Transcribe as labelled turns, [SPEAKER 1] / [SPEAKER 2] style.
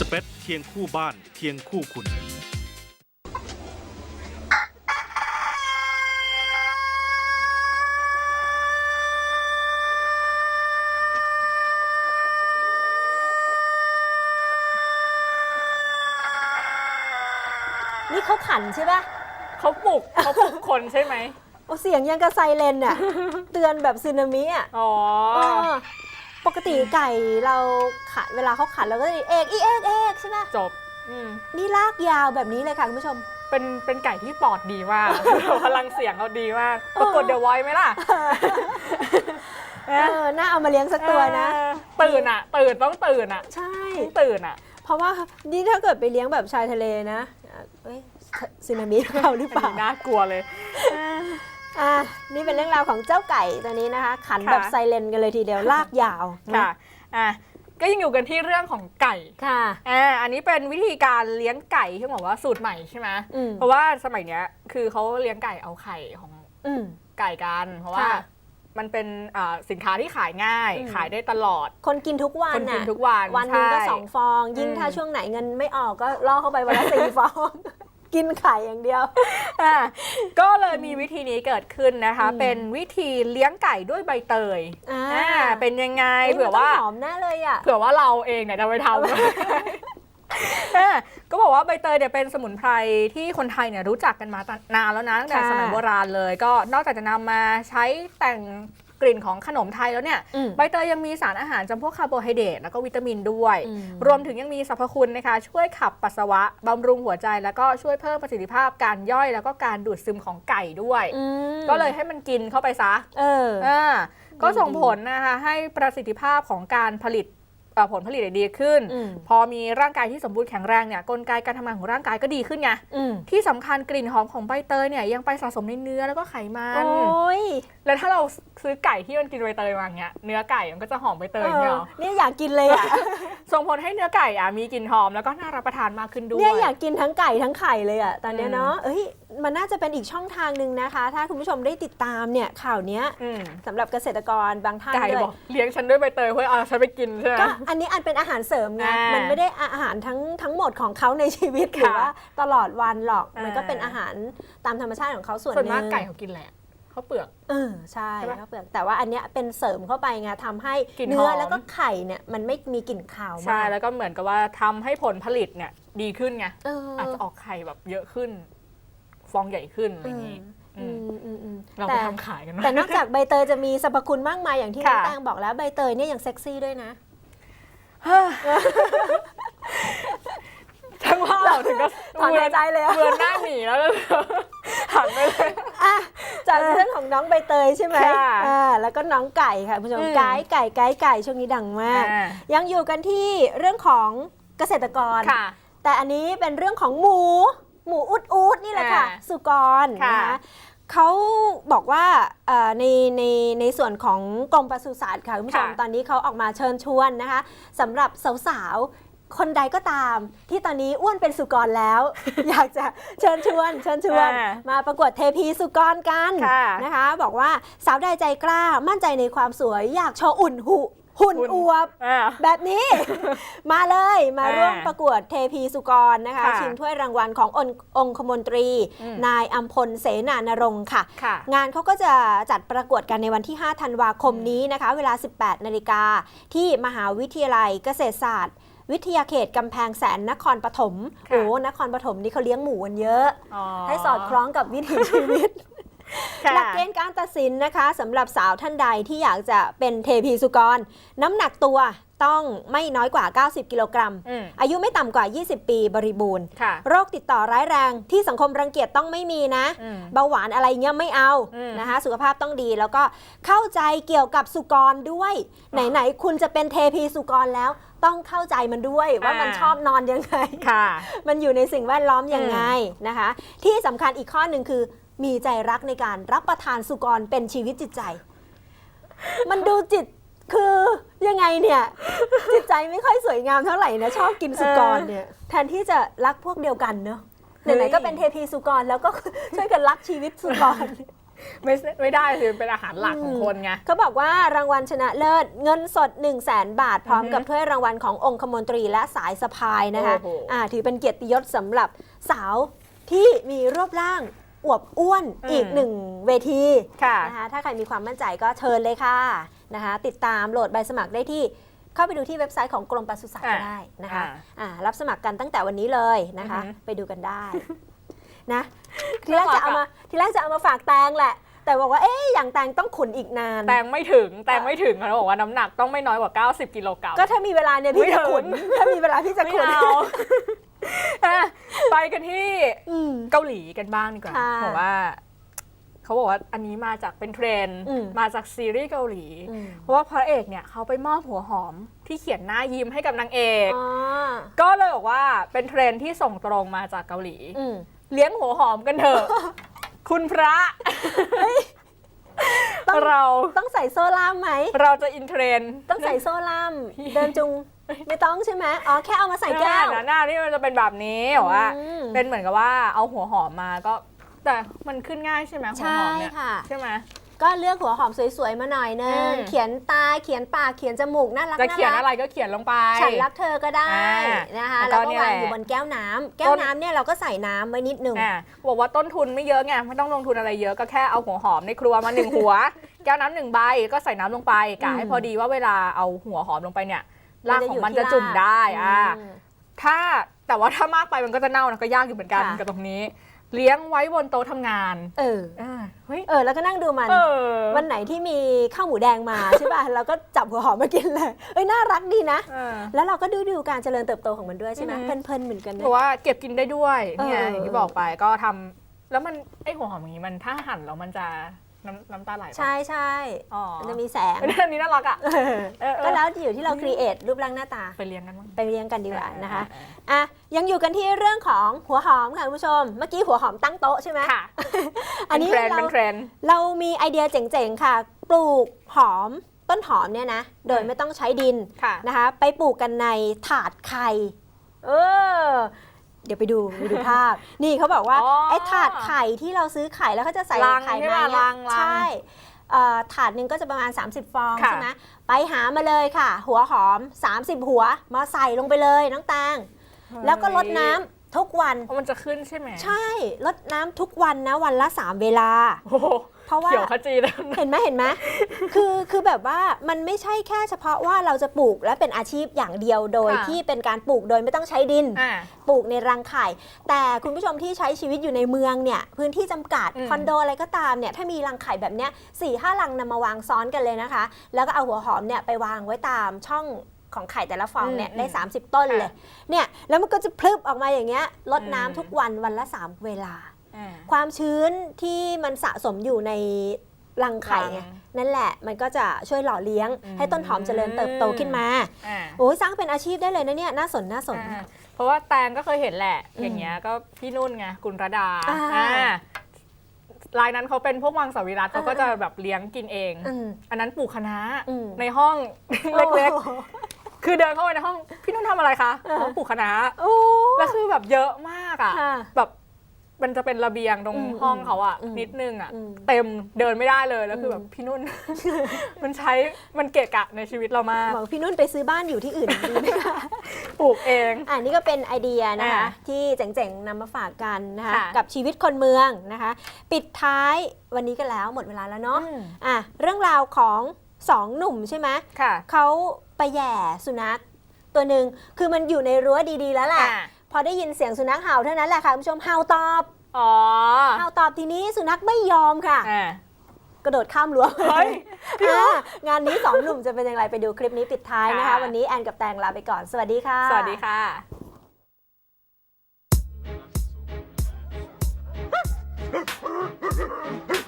[SPEAKER 1] สเปซเคียงคู่บ้านเคียงคู่คุณ
[SPEAKER 2] นี่เขาขันใช่ปะ
[SPEAKER 3] เขาปลุกเขาปลุกคนใช่ไหม
[SPEAKER 2] โอ้เสียงยังกระไซเรนอะเตือนแบบสึนามิอะ
[SPEAKER 3] อ๋อ
[SPEAKER 2] เออ ปกติไก่เราขันเวลาเขาขันเราก็จะเอกอีเอกเอกใช่ปะ
[SPEAKER 3] จบอืม
[SPEAKER 2] นี่ลากยาวแบบนี้เลยค่ะคุณผู้ชม
[SPEAKER 3] เป็นเป็นไก่ที่ปอดดีมาก พลังเสียงเขาดีมาก
[SPEAKER 2] เออ
[SPEAKER 3] ประกวดเดอะไวท์ไหมล่ะ
[SPEAKER 2] เออน่าเอามาเลี้ยงสักตัวนะ
[SPEAKER 3] เออตื่นอะ ตื่นต้องตื่นอะ
[SPEAKER 2] ใช่
[SPEAKER 3] ต้องตื่นอะ
[SPEAKER 2] เพราะว่านี่ถ้าเกิดไปเลี้ยงแบบชายทะเลนะเอ้ยสึนามิเข้าหรือเป
[SPEAKER 3] อัน
[SPEAKER 2] ล่า
[SPEAKER 3] นี้น่ากลัวเลย
[SPEAKER 2] อะนี่เป็นเรื่องราวของเจ้าไก่ตัวนี้นะคะ ขันแบบ
[SPEAKER 3] ค่ะ
[SPEAKER 2] ไซเรนกันเลยทีเดียวลากยาวน
[SPEAKER 3] ค่ะอะก็ยังอยู่กันที่เรื่องของไก่
[SPEAKER 2] ค่ะ
[SPEAKER 3] อ่าอันนี้เป็นวิธีการเลี้ยงไก่ที่บอกว่าสูตรใหม่ใช่ไหม
[SPEAKER 2] อืม
[SPEAKER 3] เพราะว่าสมัยเนี้ยคือเขาเลี้ยงไก่เอาไข่ของ
[SPEAKER 2] อืม
[SPEAKER 3] ไก่กัน เพราะว่า
[SPEAKER 2] ค่ะ
[SPEAKER 3] มันเป็นอ่าสินค้าที่ขายง่าย
[SPEAKER 2] อืม
[SPEAKER 3] ขายได้ตลอด
[SPEAKER 2] คนกินทุกวัน
[SPEAKER 3] คนกิน
[SPEAKER 2] น่ะ
[SPEAKER 3] ทุกวัน
[SPEAKER 2] วันหนึ่งก็
[SPEAKER 3] ใช่
[SPEAKER 2] สองฟอง ยิ่ง
[SPEAKER 3] อืม
[SPEAKER 2] ถ้าช่วงไหนเงินไม่ออกก็ล่อเข้าไปวันละสี่ฟอง กินไข่อย่างเดียว
[SPEAKER 3] อะก็เลยมีวิธีนี้เกิดขึ้นนะคะ
[SPEAKER 2] อืม
[SPEAKER 3] เป็นวิธีเลี้ยงไก่ด้วยใบเตย
[SPEAKER 2] อ่า
[SPEAKER 3] อ่าเป็นยังไง
[SPEAKER 2] ฮ้ย
[SPEAKER 3] เผื่อว่า
[SPEAKER 2] มันต้องหอมแน่เลยอะ
[SPEAKER 3] เผื่อว่าเราเองเนี่ยจะไปทำอะก็บอกว่าใบเตยเนี่ยเป็นสมุนไพรที่คนไทยเนี่ยรู้จักกันมานานแล้วนะตั้งแต่
[SPEAKER 2] ค่ะ
[SPEAKER 3] สมัยโบราณเลย ก็นอกจากจะนำมาใช้แต่ง กลิ่นของขนมไทยแล้วเนี่ย
[SPEAKER 2] อืม
[SPEAKER 3] ใบเตยยังมีสารอาหารจำพวกคาร์โบไฮเดรตแล้วก็วิตามินด้วย
[SPEAKER 2] อืม
[SPEAKER 3] รวมถึงยังมีสรรพคุณนะคะ ช่วยขับปัสสาวะบำรุงหัวใจ แล้วก็ช่วยเพิ่มประสิทธิภาพการย่อยแล้วก็การดูดซึมของไก่ด้วย
[SPEAKER 2] อืม
[SPEAKER 3] ก็เลยให้มันกินเข้าไปซะ
[SPEAKER 2] เออ
[SPEAKER 3] อ่าก็
[SPEAKER 2] ดี
[SPEAKER 3] ส่งผลนะคะให้ประสิทธิภาพของการผลิตเอ่อ ผลผลิตดีขึ้น
[SPEAKER 2] อืม
[SPEAKER 3] พอมีร่างกายที่สมบูรณ์แข็งแรงเนี่ยกลไกการทำงานของร่างกายก็ดีขึ้นไง
[SPEAKER 2] อืม
[SPEAKER 3] ที่สำคัญกลิ่นหอมของใบเตยเนี่ยยังไปสะสมในเนื้อแล้วก็ไขมั
[SPEAKER 2] โอน้ย
[SPEAKER 3] แล้วถ้าเราซื้อไก่ที่มันกินใบเตยมาเงี้ยเนื้อไก่มันก็จะหอมใบเตยอย่างเงี้ยเหรอ
[SPEAKER 2] เนี่ยอยากกินเลยอะ
[SPEAKER 3] ส่งผลให้เนื้อไก่อะมีกลิ่นหอมแล้วก็น่ารับประทานมากขึ้นด้วย
[SPEAKER 2] เนี่ยอยากกินทั้งไก่ทั้งไข่เลยอะตอนเนี้ย
[SPEAKER 3] อืม
[SPEAKER 2] เนาะเอ้ย มันน่าจะเป็นอีกช่องทางหนึ่งนะคะ ถ้าคุณผู้ชมได้ติดตามเนี่ยข่าวเนี้ย
[SPEAKER 3] อืม
[SPEAKER 2] สำหรับเกษตรกรบางท่าน
[SPEAKER 3] ไก่
[SPEAKER 2] ด้วย
[SPEAKER 3] บอกเลี้ยงฉันด้วยใบเตยเพื่อเอาฉันไปกินใช่ไหม
[SPEAKER 2] ก็อันนี้อันเป็นอาหารเสริมไง
[SPEAKER 3] อ่ามั
[SPEAKER 2] มันไม่ได้อาหารทั้งทั้งหมดของเขาในชีวิตหรือ
[SPEAKER 3] ค่ะ
[SPEAKER 2] ว่าตลอดวันหรอก
[SPEAKER 3] อ่ามั
[SPEAKER 2] มันก็เป็นอาหารตามธรรมชาติของเขาส่วนห
[SPEAKER 3] ส่วน
[SPEAKER 2] นึ่ง
[SPEAKER 3] มากไก่เขากินแหละเขาวเปลือก
[SPEAKER 2] เออใช่
[SPEAKER 3] ใช่ปะ
[SPEAKER 2] ข้าวเปลือกแต่ว่าอันเนี้ยเป็นเสริมเข้าไปไงทำให้
[SPEAKER 3] กลิ่น
[SPEAKER 2] เนื้อ
[SPEAKER 3] หอม
[SPEAKER 2] แล้วก็ไข่เนี่ยมันไม่มีกลิ่นคาว
[SPEAKER 3] ใช่
[SPEAKER 2] มาก
[SPEAKER 3] แล้วก็เหมือนกับว่าทำให้ผลผลิตเนี่ยดีขึ้นไง
[SPEAKER 2] เออ
[SPEAKER 3] อาจจะออกไข่แบบเยอะขึ้น ฟองใหญ่ขึ้นอะไรอย่างนี้
[SPEAKER 2] อืมอืมอืมอืม
[SPEAKER 3] เรา
[SPEAKER 2] แต่
[SPEAKER 3] ไปทำขายกันไหม
[SPEAKER 2] แต่นอกจากใบเตยจะมีสรรพคุณมากมายอย่างที่น้อง
[SPEAKER 3] ค่ะ
[SPEAKER 2] แตงบอกแล้วใบเตยเนี่ยยังเซ็กซี่ด้วยนะ
[SPEAKER 3] ช่างว่าเราถึงก็
[SPEAKER 2] ถอนหายใจเลยอะ
[SPEAKER 3] เบือนหน้าหนีแล้วหันไปเลย
[SPEAKER 2] อะจากเรื่องของน้องใบเตยใช่ไหม
[SPEAKER 3] ค่ะ
[SPEAKER 2] อ่าแล้วก็น้องไก่ค่ะคุณผู้ชม
[SPEAKER 3] อืม
[SPEAKER 2] ไก่ไก่ไก่ไก่ช่วงนี้ดังมาก
[SPEAKER 3] อ่า
[SPEAKER 2] ยังอยู่กันที่เรื่องของเกษตรกร
[SPEAKER 3] ค่ะ
[SPEAKER 2] แต่อันนี้เป็นเรื่องของหมู หมูอุดอุดนี่แหละค่ะ
[SPEAKER 3] อ่า
[SPEAKER 2] สุกร
[SPEAKER 3] ค่ะ
[SPEAKER 2] นะคะเขาบอกว่าเอ่อในในในส่วนของกรมปศุสัตว์ค่ะคุณผู้ชม
[SPEAKER 3] ค่ะ
[SPEAKER 2] ตอนนี้เขาออกมาเชิญชวนนะคะสำหรับสาวๆ คนใดก็ตาม ที่ตอนนี้อ้วนเป็นสุกรแล้ว อยากจะเชิญชวนเชิญชวน
[SPEAKER 3] อ่า
[SPEAKER 2] มาประกวดเทพีสุกรกัน
[SPEAKER 3] ค่ะ
[SPEAKER 2] นะคะ บอกว่าสาวใดใจกล้ามั่นใจในความสวยอยากโชว์อุ่นหุ หุ่น
[SPEAKER 3] หุ่น
[SPEAKER 2] อวบ
[SPEAKER 3] อ่า
[SPEAKER 2] แบบนี้ มาเลยมา
[SPEAKER 3] อ่า
[SPEAKER 2] ร่วมประกวดเทพีสุกรนะคะ
[SPEAKER 3] ค่ะ
[SPEAKER 2] ชิงถ้วยรางวัลขององค์องคมนตรี
[SPEAKER 3] อืม
[SPEAKER 2] นายอัมพลเสนานรงค์ค่ะ
[SPEAKER 3] ค่ะ
[SPEAKER 2] งานเขาก็จะจัดประกวดกันในวันที่ 5 ธันวาคมนี้นะคะ เวลา 18 นาฬิกา ที่มหาวิทยาลัยเกษตรศาสตร์ วิทยาเขตกำแพงแสนนครปฐม
[SPEAKER 3] ค่ะ
[SPEAKER 2] โอ้นครปฐมนี่เขาเลี้ยงหมูกันเยอะ
[SPEAKER 3] อ๋อ
[SPEAKER 2] ให้สอดคล้องกับวิถีชีวิต
[SPEAKER 3] ค่ะ
[SPEAKER 2] หลักเกณฑ์การตัดสินนะคะสำหรับสาวท่านใดที่อยากจะเป็นเทพีสุกร น้ำหนักตัวต้องไม่น้อยกว่า 90 กิโลกรัม
[SPEAKER 3] อืม
[SPEAKER 2] อายุไม่ต่ำกว่า 20 ปีบริบูรณ์
[SPEAKER 3] ค่ะ
[SPEAKER 2] โรคติดต่อร้ายแรงที่สังคมรังเกียจต้องไม่มีนะ
[SPEAKER 3] อืม
[SPEAKER 2] เบาหวานอะไรเงี้ยไม่เอา
[SPEAKER 3] อืม
[SPEAKER 2] นะคะ สุขภาพต้องดีแล้วก็เข้าใจเกี่ยวกับสุกรด้วย ไหน ๆ คุณจะเป็นเทพีสุกรแล้วต้องเข้าใจมันด้วยว่ามัน
[SPEAKER 3] อ่า
[SPEAKER 2] ชอบนอนยังไง
[SPEAKER 3] ค่ะ
[SPEAKER 2] มันอยู่ในสิ่งแวดล้อมยังไงนะคะ ที่สำคัญอีกข้อหนึ่งคือ มีใจรักในการรับประทานสุกรเป็นชีวิตจิตใจ มันดูจิตคือยังไงเนี่ย จิตใจไม่ค่อยสวยงามเท่าไหร่นะชอบกินสุกรเนี่ยแทนที่จะรักพวกเดียวกันเนอะไหนๆก็เป็นเทพีสุกรแล้วก็ช่วยกันรักชีวิตสุกร
[SPEAKER 3] ไม่ไม่ได้สิเป็นอาหารหลักของคนไง
[SPEAKER 2] เขาบอกว่ารางวัลชนะเลิศเงินสด 1 0 0 0 0แบาท พร้อมกับ
[SPEAKER 3] อือฮึ
[SPEAKER 2] ถ้วยรางวัลขององคมนตรีและสายสะพายนะคะ
[SPEAKER 3] โอ้โห
[SPEAKER 2] อ่าถือเป็นเกียรติยศสำหรับสาวที่มีรูปร่าง อวบอ้วนอีกหนึ่งเวที
[SPEAKER 3] ค่ะ
[SPEAKER 2] นะคะถ้าใครมีความมั่นใจก็เชิญเลยค่ะนะคะติดตามโหลดใบสมัครได้ที่เข้าไปดูที่เว็บไซต์ของกรมปศุสัตว์ก็
[SPEAKER 3] อ่า
[SPEAKER 2] ได้นะคะ
[SPEAKER 3] อ่า
[SPEAKER 2] อ่ารับสมัครกันตั้งแต่วันนี้เลยนะคะ
[SPEAKER 3] อือฮึ
[SPEAKER 2] ไปดูกันได้นะทีแรกจะเอามาทีแรกจะเอามาฝากแตงแหละ แต่บอกว่าเอ๊ะอย่างแตงต้องขุนอีกนาน
[SPEAKER 3] แตงไม่ถึงแตงไม่ถึงเขาบอกว่าน้ำหนักต้องไม่น้อยกว่า 90 กิโลกรัม
[SPEAKER 2] ก็ถ้ามีเวลาเนี่ยพี่
[SPEAKER 3] ไม่
[SPEAKER 2] จะ
[SPEAKER 3] ถึง
[SPEAKER 2] ขุนถ้ามีเวลาพี่จะ
[SPEAKER 3] ไม่
[SPEAKER 2] ขุน
[SPEAKER 3] เอาอะไปกันที่
[SPEAKER 2] อืม
[SPEAKER 3] เกาหลีกันบ้างดีกว่า
[SPEAKER 2] ค่ะ
[SPEAKER 3] บอกว่า เขาบอกว่าอันนี้มาจากเป็นเทรนด์
[SPEAKER 2] อืม
[SPEAKER 3] มาจากซีรีส์เกาหลี
[SPEAKER 2] อืม
[SPEAKER 3] เพราะว่าพระเอกเนี่ยเขาไปมอบหัวหอมที่เขียนหน้ายิ้มให้กับนางเอก
[SPEAKER 2] อ๋อ
[SPEAKER 3] ก็เลยบอกว่าเป็นเทรนด์ที่ส่งตรงมาจากเกาหลี
[SPEAKER 2] อืม
[SPEAKER 3] เลี้ยงหัวหอมกันเถอะ คุณพระ
[SPEAKER 2] ต้อง
[SPEAKER 3] เรา
[SPEAKER 2] ต้องใส่โซ่ล่ามไหม
[SPEAKER 3] เราจะอินเทรนด์
[SPEAKER 2] ต้องใส่โซ่ล่าม เดินจุง ไม่ต้องใช่ไหมอ๋อแค่เอามาใส่แก้ว
[SPEAKER 3] หน้าหน้านี่มันจะเป็นแบบนี้บอกว่า
[SPEAKER 2] อืม
[SPEAKER 3] เป็นเหมือนกับว่าเอาหัวหอมมาก็แต่มันขึ้นง่ายใช่ไหมหัว
[SPEAKER 2] ใช่
[SPEAKER 3] หอมเนี่ย
[SPEAKER 2] ค่ะ
[SPEAKER 3] ใช่ไหม
[SPEAKER 2] ก็เลือกหัวหอมสวยๆมาหน่อยนึ
[SPEAKER 3] อื
[SPEAKER 2] ง
[SPEAKER 3] ม
[SPEAKER 2] เขียนตาเขียนปากเขียนจมูกน่ารัก
[SPEAKER 3] จะเขียนาอะไรก็เขียนลงไป
[SPEAKER 2] ฉันรักเธอก็ได้
[SPEAKER 3] อ่า
[SPEAKER 2] นะคะ
[SPEAKER 3] แล้
[SPEAKER 2] แล้ว
[SPEAKER 3] วก็
[SPEAKER 2] ก็
[SPEAKER 3] เนี่ย
[SPEAKER 2] วาง
[SPEAKER 3] แหละ
[SPEAKER 2] อยู่บนแก้วน้ำแก้
[SPEAKER 3] ต้
[SPEAKER 2] วนน้ำเนี่ยเราก็ใส่น้ำไว้นิดหนึ่ง
[SPEAKER 3] อะบอกว่าต้นทุนไม่เยอะไงไม่ต้องลงทุนอะไรเยอะก็แค่เอาหัวหอมในครัวมาหนึ่งหัว แก้วน้ำหนึ่งใบก็ใส่น้ำลงไปกะให้พอดีว่าเวลาเอาหัวหอมลงไปเนี่ย รากของมันจะจุ่มได้อะ
[SPEAKER 2] อืม
[SPEAKER 3] ถ้าแต่ว่าถ้ามากไปมันก็จะเน่านะก็ยากอยู่เหมือนกัน
[SPEAKER 2] ค่ะ
[SPEAKER 3] กับตรงนี้ เลี้ยงไว้บนโต๊ะทำงาน
[SPEAKER 2] เออ
[SPEAKER 3] อ่าเฮ้ย
[SPEAKER 2] เออ แล้วก็นั่งดูมัน
[SPEAKER 3] เออ
[SPEAKER 2] วันไหนที่มีข้าวหมูแดงมา ใช่ป่ะเราก็จับหัวหอมมากินเลย เอ้ยน่ารักดีนะ
[SPEAKER 3] เออ
[SPEAKER 2] แล้วเราก็ดูดูการเจริญเติบโตของมันด้วยใช่ไหม
[SPEAKER 3] อือ
[SPEAKER 2] เพ
[SPEAKER 3] ฮึ
[SPEAKER 2] ลินๆเหมือนกัน
[SPEAKER 3] เพ
[SPEAKER 2] นะ
[SPEAKER 3] ราะว่าเก็บกินได้ด้วยเนี่ย
[SPEAKER 2] เออ
[SPEAKER 3] อย่างที่บอกไปก็ทำแล้วมันไอหัวหอมอย่างนี้มันถ้าหั่นแล้วมันจะ น้ำน้ำตาไหลปะ
[SPEAKER 2] ใช่ใช่
[SPEAKER 3] อ๋อ
[SPEAKER 2] มันจะมีแสง
[SPEAKER 3] อันนี้น่ารักอะ
[SPEAKER 2] เออ
[SPEAKER 3] เออเออ
[SPEAKER 2] ก็แล้วอยู่ที่เราครีเอทรูปร่างหน้าตา
[SPEAKER 3] ไปเลี้ยงกันบ้าง
[SPEAKER 2] ไปเรียงกันดีกว่านะคะ
[SPEAKER 3] เออ
[SPEAKER 2] อะยังอยู่กันที่เรื่องของหัวหอมค่ะคุณผู้ชม เมื่อกี้หัวหอมตั้งโต๊ะใช่ไหม
[SPEAKER 3] ค่ะ
[SPEAKER 2] อันนี้
[SPEAKER 3] เป็นเทรนด์
[SPEAKER 2] เรา
[SPEAKER 3] เป็นเทรนด์
[SPEAKER 2] เรามีไอเดียเจ๋งๆค่ะ ปลูกหอมต้นหอมเนี่ยนะ โดยไม่ต้องใช้ดิน
[SPEAKER 3] ค่ะ
[SPEAKER 2] นะคะ ไปปลูกกันในถาดไข่ เออ เดี๋ยวไปดูไปดูภาพ นี่เขาบอกว่า
[SPEAKER 3] อ๋อ
[SPEAKER 2] ไอ้ถาดไข่ที่เราซื้อไข่แล้วเขาจะใส่
[SPEAKER 3] ลัง
[SPEAKER 2] ไข่
[SPEAKER 3] ใช่
[SPEAKER 2] มา
[SPEAKER 3] ปะ
[SPEAKER 2] เนี่ย
[SPEAKER 3] ลังลัง
[SPEAKER 2] ใช่เอ่อถาดหนึ่งก็จะประมาณ 30 ฟอง
[SPEAKER 3] ค่ะ
[SPEAKER 2] ใช่ไหมไปหามาเลยค่ะ หัวหอม 30 หัวมาใส่ลงไปเลยน้องแตงแล้วก็ลดน้ำทุกวัน
[SPEAKER 3] เพราะมันจะขึ้นใช่ไหม
[SPEAKER 2] ใช่ลดน้ำทุกวันนะวันละ 3 เวลา
[SPEAKER 3] โอ้โห
[SPEAKER 2] เพราะว่า
[SPEAKER 3] เขียวขจีเลย
[SPEAKER 2] เห็นไหมเห็นไหมคือคือแบบว่ามันไม่ใช่แค่เฉพาะว่าเราจะปลูกและเป็นอาชีพอย่างเดียวโดย
[SPEAKER 3] ค่ะ
[SPEAKER 2] ที่เป็นการปลูกโดยไม่ต้องใช้ดิน
[SPEAKER 3] อ่า
[SPEAKER 2] ปลูกในรังไข่ แต่คุณผู้ชมที่ใช้ชีวิตอยู่ในเมืองเนี่ยพื้นที่จำกัด
[SPEAKER 3] อืม
[SPEAKER 2] คอนโดอะไรก็ตามเนี่ยถ้ามีรังไข่แบบเนี้ยสี่ห้ารังนำมาวางซ้อนกันเลยนะคะ แล้วก็เอาหัวหอมเนี่ยไปวางไว้ตามช่องของไข่แต่ละฟองเนี่ยได้ 30 ต้นเลยเนี่ยแล้วมันก็จะพลึบออกมาอย่างเงี้ยลดน้ำทุกวันวันละ 3 เวลา
[SPEAKER 3] อ่า
[SPEAKER 2] ความชื้นที่มันสะสมอยู่ในรังไข่ไง
[SPEAKER 3] รัง
[SPEAKER 2] นั่นแหละมันก็จะช่วยหล่อเลี้ยง
[SPEAKER 3] อืม
[SPEAKER 2] ให้ต้นหอมเจริญเติบโตขึ้นมา
[SPEAKER 3] อ่า
[SPEAKER 2] โอ้ยสร้างเป็นอาชีพได้เลยนะเนี่ยน่าสนน่าสน
[SPEAKER 3] อ่าเพราะว่าแตงก็เคยเห็นแหละ
[SPEAKER 2] อืม
[SPEAKER 3] อย่างเงี้ยก็พี่นุ่นไงกุลระดา
[SPEAKER 2] อ่า
[SPEAKER 3] อ่ารายนั้นเขาเป็นพวกมังสวิรัตเขาก็
[SPEAKER 2] อ่า
[SPEAKER 3] จะแบบเลี้ยงกินเอง
[SPEAKER 2] อืม
[SPEAKER 3] อันนั้นปลูกคะน้า
[SPEAKER 2] อืม
[SPEAKER 3] ในห้องเล็ก
[SPEAKER 2] โอ้โห
[SPEAKER 3] ๆคือเดินเข้าไปในห้องพี่นุ่นทำอะไรคะ
[SPEAKER 2] อ่า
[SPEAKER 3] เขาปลูกคะน้า
[SPEAKER 2] โอ้
[SPEAKER 3] แล้วคือแบบเยอะมากอะ
[SPEAKER 2] ค่ะ
[SPEAKER 3] แบบ มันจะเป็นระเบียงตรง
[SPEAKER 2] อืม
[SPEAKER 3] ห้องเขาอะ
[SPEAKER 2] อืม
[SPEAKER 3] นิดนึงอะ
[SPEAKER 2] อืม
[SPEAKER 3] เต็มเดินไม่ได้เลยแล้วคืออ
[SPEAKER 2] ม
[SPEAKER 3] แบบพี่นุ่น มันใช้มันเกะกะในชีวิตเรามาก
[SPEAKER 2] บอกพี่นุ่นไปซื้อบ้านอยู่ที่อื่นดีไหมคะ
[SPEAKER 3] ปลูกเอง
[SPEAKER 2] อ่านี่ก็เป็นไอเดียนะคะ
[SPEAKER 3] อ่า
[SPEAKER 2] ที่เจ๋งๆนำมาฝากกันนะคะ
[SPEAKER 3] ค่ะ
[SPEAKER 2] กับชีวิตคนเมืองนะคะ ปิดท้ายวันนี้กันแล้วหมดเวลาแล้วเนาะ
[SPEAKER 3] อืม
[SPEAKER 2] อะเรื่องราวของสองหนุ่มใช่ไหม
[SPEAKER 3] ค่ะ
[SPEAKER 2] เขาไปแหย่สุนัขตัวหนึ่งคือมันอยู่ในรั้วดีๆแล้วแหละ
[SPEAKER 3] อ่า
[SPEAKER 2] พอได้ยินเสียงสุนัขเห่าเท่านั้นแหละค่ะคุณผู้ชมเห่าตอบ
[SPEAKER 3] อ๋อ
[SPEAKER 2] เห่าตอบทีนี้สุนัขไม่ยอมค่ะ
[SPEAKER 3] อ่า
[SPEAKER 2] กระโดดข้ามรั้ว
[SPEAKER 3] เฮ้ย
[SPEAKER 2] อ่างานนี้สองหนุ่มจะเป็นอย่างไรไปดูคลิปนี้ปิดท้ายนะคะ
[SPEAKER 3] ค่ะ
[SPEAKER 2] วันนี้แอนกับแตงลาไปก่อน สวัสดีค่ะ
[SPEAKER 3] สวัสดีค่ะ